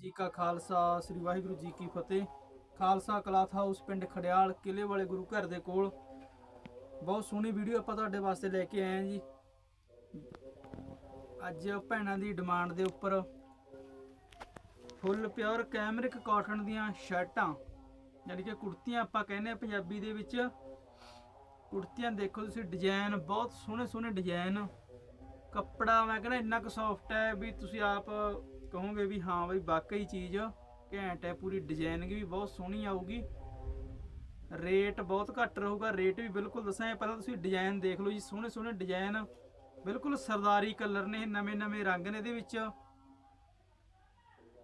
ਜੀ ਕਾ ਖਾਲਸਾ, ਸ੍ਰੀ ਵਾਹਿਗੁਰੂ ਜੀ ਕੀ ਫਤਿਹ। Khalsa cloth house ਪਿੰਡ ਖੜਿਆਲ ਕਿਲੇ ਵਾਲੇ ਗੁਰੂ ਘਰ ਦੇ ਕੋਲ। ਬਹੁਤ ਸੋਹਣੀ ਵੀਡੀਓ ਆਪਾਂ ਤੁਹਾਡੇ ਵਾਸਤੇ ਲੈ ਕੇ ਆਏ ਹਾਂ ਜੀ। ਅੱਜ ਭੈਣਾਂ ਦੀ ਡਿਮਾਂਡ ਦੇ ਉੱਪਰ ਫੁੱਲ ਪਿਓਰ ਕੈਮਰਿਕ ਕਾਟਨ ਦੀਆਂ ਸ਼ਰਟਾਂ, ਯਾਨੀ ਕਿ ਕੁੜਤੀਆਂ ਆਪਾਂ ਕਹਿੰਦੇ ਆ ਪੰਜਾਬੀ ਦੇ ਵਿੱਚ। ਕੁੜਤੀਆਂ ਦੇਖੋ ਤੁਸੀਂ ਡਿਜ਼ਾਈਨ ਬਹੁਤ ਸੋਹਣੇ ਸੋਹਣੇ ਡਿਜ਼ਾਈਨ ਕੱਪੜਾ ਮੈਂ ਕਹਿੰਦਾ ਇੰਨਾ ਕੁ ਸੌਫਟ ਹੈ ਵੀ ਤੁਸੀਂ ਆਪ ਕਹੋਗੇ ਵੀ ਹਾਂ ਬਈ ਵਾਕਈ ਚੀਜ਼ ਘੈਂਟ ਹੈ, ਪੂਰੀ ਡਿਜ਼ਾਈਨਿੰਗ ਵੀ ਬਹੁਤ ਸੋਹਣੀ ਆਊਗੀ। ਰੇਟ ਬਹੁਤ ਘੱਟ ਰਹੂਗਾ ਰੇਟ ਵੀ ਬਿਲਕੁਲ ਦੱਸਾਂ ਪਹਿਲਾਂ ਤੁਸੀਂ ਡਿਜ਼ਾਈਨ ਦੇਖ ਲਓ ਜੀ, ਸੋਹਣੇ ਸੋਹਣੇ ਡਿਜ਼ਾਈਨ ਬਿਲਕੁਲ ਸਰਦਾਰੀ ਕਲਰ ਨੇ ਨਵੇਂ ਨਵੇਂ ਰੰਗ ਨੇ ਇਹਦੇ ਵਿੱਚ।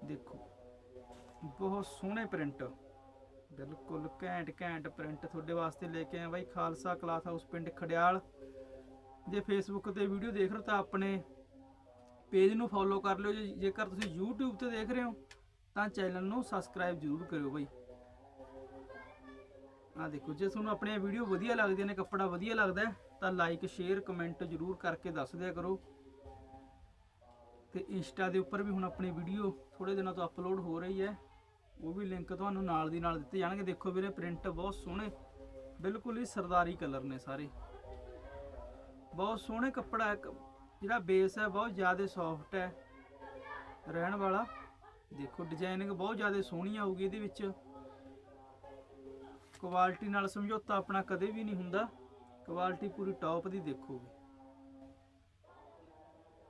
ਦੇਖੋ, ਬਹੁਤ ਸੋਹਣੇ ਪ੍ਰਿੰਟ ਬਿਲਕੁਲ ਘੈਂਟ ਘੈਂਟ ਪ੍ਰਿੰਟ ਤੁਹਾਡੇ ਵਾਸਤੇ ਲੈ ਕੇ ਆਏ ਬਾਈ, ਖਾਲਸਾ ਕਲਾਥ ਹਾਊਸ ਪਿੰਡ ਖੜਿਆਲ। ਜੇ ਫੇਸਬੁੱਕ ਤੇ ਵੀਡੀਓ ਦੇਖ ਰਹੇ ਹੋ ਤਾਂ ਆਪਣੇ ਪੇਜ ਨੂੰ ਫੋਲੋ ਕਰ ਲਿਓ ਜੇ- ਜੇਕਰ ਤੁਸੀਂ YouTube ਤੇ ਦੇਖ ਰਹੇ ਹੋ, ਤਾਂ ਚੈਨਲ ਨੂੰ ਸਬਸਕ੍ਰਾਈਬ ਜ਼ਰੂਰ ਕਰਿਓ ਬਾਈ। ਆ ਦੇਖੋ, ਜੇ ਤੁਹਾਨੂੰ ਆਪਣੀਆਂ ਵੀਡੀਓ ਵਧੀਆ ਲੱਗਦੀਆਂ ਨੇ, ਕੱਪੜਾ ਵਧੀਆ ਲੱਗਦਾ ਤਾਂ ਲਾਈਕ ਸ਼ੇਅਰ ਕਮੈਂਟ ਜ਼ਰੂਰ ਕਰਕੇ ਦੱਸ ਦਿਆ ਕਰੋ। ਤੇ ਇੰਸਟਾ ਦੇ ਉੱਪਰ ਵੀ ਹੁਣ ਆਪਣੀ ਵੀਡੀਓ ਥੋੜੇ ਦਿਨਾਂ ਤੋਂ ਅਪਲੋਡ ਹੋ ਰਹੀ ਹੈ। ਉਹ ਵੀ ਲਿੰਕ ਤੁਹਾਨੂੰ ਨਾਲ ਦੀ ਨਾਲ ਦਿੱਤੇ ਜਾਣਗੇ। ਦੇਖੋ ਵੀਰੇ ਪ੍ਰਿੰਟ ਬਹੁਤ ਸੋਹਣੇ, ਬਿਲਕੁਲ ਹੀ ਸਰਦਾਰੀ ਕਲਰ ਨੇ ਸਾਰੇ। ਬਹੁਤ ਸੋਹਣੇ ਕੱਪੜਾ ਜਿਹੜਾ ਬੇਸ ਹੈ ਬਹੁਤ ਜ਼ਿਆਦਾ ਸੌਫਟ ਹੈ। ਰਹਿਣ ਵਾਲਾ। ਦੇਖੋ ਡਿਜ਼ਾਈਨਿੰਗ ਬਹੁਤ ਜ਼ਿਆਦਾ ਸੋਹਣੀ ਆਊਗੀ ਇਹਦੇ ਵਿੱਚ। ਕੁਆਲਿਟੀ ਨਾਲ ਸਮਝੌਤਾ ਆਪਣਾ ਕਦੇ ਵੀ ਨਹੀਂ ਹੁੰਦਾ। ਕੁਆਲਿਟੀ ਪੂਰੀ ਟੌਪ ਦੀ ਦੇਖੋਗੇ।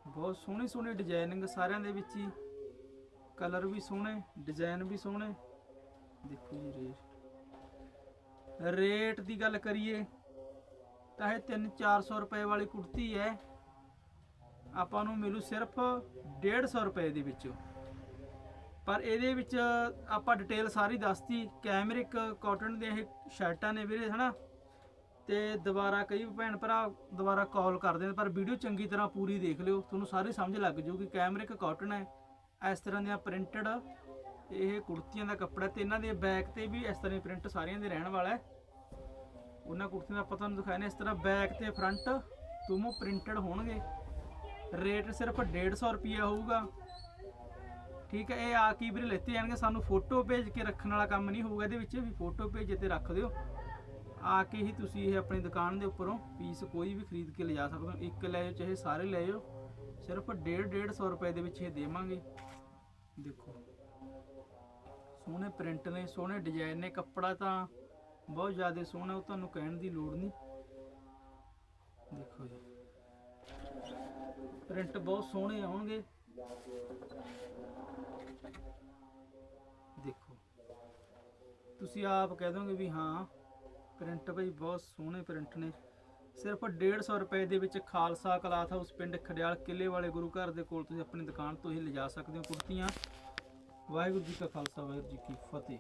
ਬਹੁਤ ਸੋਹਣੀ ਸੋਹਣੀ ਡਿਜ਼ਾਈਨਿੰਗ ਸਾਰਿਆਂ ਦੇ ਵਿੱਚ ਹੀ। ਕਲਰ ਵੀ ਸੋਹਣੇ ਡਿਜ਼ਾਈਨ ਵੀ ਸੋਹਣੇ। ਦੇਖੋ ਜੀ ਰੇਟ। ਰੇਟ ਦੀ ਗੱਲ ਕਰੀਏ, ਤਾਂ ਇਹ 3-400 ਰੁਪਏ ਵਾਲੀ ਕੁੜਤੀ ਹੈ। ਆਪਾਂ ਨੂੰ ਮਿਲੂ ਸਿਰਫ 150 ਰੁਪਏ ਦੇ ਵਿੱਚ। ਪਰ ਇਹਦੇ ਵਿੱਚ ਆਪਾਂ ਡਿਟੇਲ ਸਾਰੀ ਦੱਸਤੀ। ਕੈਮਰਿਕ ਕਾਟਨ ਦੇ ਇਹ ਸ਼ਰਟਾਂ ਨੇ ਵੀਰੇ, ਹਨਾ? ਤੇ ਦੁਬਾਰਾ ਕਈ ਭੈਣ ਭਰਾ ਦੁਬਾਰਾ ਕਾਲ ਕਰਦੇ ਨੇ, ਪਰ ਵੀਡੀਓ ਚੰਗੀ ਤਰ੍ਹਾਂ ਪੂਰੀ ਦੇਖ ਲਿਓ। ਤੁਹਾਨੂੰ ਸਾਰੀ ਸਮਝ ਲੱਗ ਜਾਊਗੀ। ਕੈਮਰਿਕ ਕਾਟਨ ਹੈ। ਇਸ ਤਰ੍ਹਾਂ ਦੀਆਂ ਪ੍ਰਿੰਟਡ ਇਹ ਕੁੜਤੀਆਂ ਦਾ ਕੱਪੜਾ ਤੇ ਇਹਨਾਂ ਦੇ ਬੈਕ ਤੇ ਵੀ ਇਸ ਤਰ੍ਹਾਂ ਪ੍ਰਿੰਟ ਸਾਰਿਆਂ ਦੇ ਰਹਿਣ ਵਾਲਾ ਹੈ। ਉਹਨਾਂ ਕੁੜਤੀਆਂ ਦਾ ਆਪਾਂ ਤੁਹਾਨੂੰ ਦਿਖਾਇਆ ਨੇ। ਇਸ ਤਰ੍ਹਾਂ ਬੈਕ ਤੇ ਫਰੰਟ ਦੋਨੋਂ ਪ੍ਰਿੰਟਡ ਹੋਣਗੇ। ਰੇਟ ਸਿਰਫ 150 ਰੁਪਿਆ ਹੋਊਗਾ। ਠੀਕ ਹੈ, ਇਹ ਆ ਕੀ ਵੀਰੇ ਲੈਤੇ ਜਾਣਗੇ? ਸਾਨੂੰ ਫੋਟੋ ਭੇਜ ਕੇ ਰੱਖਣ ਵਾਲਾ ਕੰਮ ਨਹੀਂ ਹੋਊਗਾ ਇਹਦੇ ਵਿੱਚ। ਵੀ ਫੋਟੋ ਭੇਜ ਤੇ ਰੱਖ ਦਿਓ। ਆ ਕੇ ਹੀ ਤੁਸੀਂ ਇਹ ਆਪਣੀ ਦੁਕਾਨ ਦੇ ਉੱਪਰੋਂ ਪੀਸ ਕੋਈ ਵੀ ਖਰੀਦ ਕੇ ਲਿਜਾ ਸਕਦੇ ਹੋ। ਇੱਕ ਲੈ ਜਾਓ, ਚਾਹੇ ਸਾਰੇ ਲੈ ਜਾਓ। ਸਿਰਫ 1.5 150 ਰੁਪਏ ਦੇ ਵਿੱਚ ਇਹ ਦੇਵਾਂਗੇ। ਦੇਖੋ। ਸੋਹਣੇ ਪ੍ਰਿੰਟ ਨੇ, ਸੋਹਣੇ ਡਿਜ਼ਾਈਨ ਨੇ। ਕੱਪੜਾ ਤਾਂ ਬਹੁਤ ਜ਼ਿਆਦਾ ਸੋਹਣਾ, ਉਹ ਤੁਹਾਨੂੰ ਕਹਿਣ ਦੀ ਲੋੜ ਨਹੀਂ। ਦੇਖੋ ਜੀ। ਪ੍ਰਿੰਟ ਬਹੁਤ ਸੋਹਣੇ ਆਉਣਗੇ। ਦੇਖੋ। ਤੁਸੀਂ ਆਪ ਕਹਿ ਦੋਗੇ ਵੀ ਹਾਂ, ਪ੍ਰਿੰਟ ਬਈ ਬਹੁਤ ਸੋਹਣੇ ਪ੍ਰਿੰਟ ਨੇ। ਸਿਰਫ 150 ਰੁਪਏ ਦੇ ਵਿੱਚ ਖਾਲਸਾ ਕਲਾਥ ਹਾਊਸ ਪਿੰਡ ਖੜਿਆਲ ਕਿਲੇ ਵਾਲੇ ਗੁਰੂ ਘਰ ਦੇ ਕੋਲ ਤੁਸੀਂ ਆਪਣੀ ਦੁਕਾਨ ਤੋਂ ਹੀ ਲਿਜਾ ਸਕਦੇ ਹੋ ਕੁੜਤੀਆਂ। ਵਾਹਿਗੁਰੂ ਜੀ ਕਾ ਖਾਲਸਾ, ਵਾਹਿਗੁਰੂ ਜੀ ਕੀ ਫਤਿਹ।